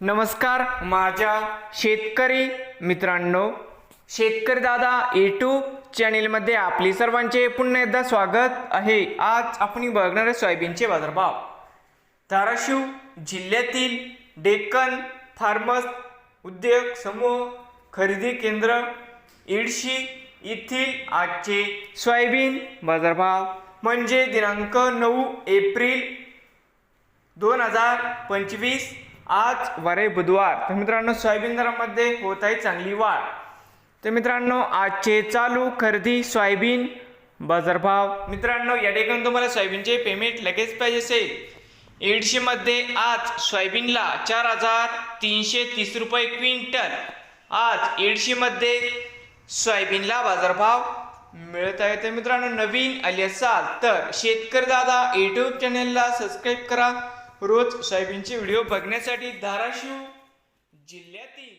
नमस्कार माझ्या शेतकरी मित्रांनो. शेतकरी दादा यूट्यूब चॅनेलमध्ये आपली सर्वांचे पुन्हा एकदा स्वागत आहे. आज आपण बघणार आहे सोयाबीनचे बाजारभाव. धाराशिव जिल्ह्यातील डेक्कन फार्मस उद्योग समूह खरेदी केंद्र इडशी येथील आजचे सोयाबीन बाजारभाव. म्हणजे दिनांक नऊ एप्रिल दोन हजार पंचवीस आज वारे बुधवार. तर मित्रांनो सोयाबीन दरामध्ये होत आहे चांगली वाढ. तर मित्रांनो आजचे चालू खरेदी सोयाबीन बाजारभाव. मित्रांनो या ठिकाणी तुम्हाला सोयाबीनचे पेमेंट लगेच पाहिजे असेल. एडशीमध्ये आज सोयाबीनला चार हजार तीनशे तीस रुपये क्विंटल. आज एडशीमध्ये सोयाबीनला बाजारभाव मिळत आहे. तर मित्रांनो नवीन आले असाल तर शेतकरी दादा यूट्यूब चॅनेलला सबस्क्राईब करा. रोज सोयाबीनचे व्हिडिओ बघण्यासाठी धाराशिव जिल्ह्यातील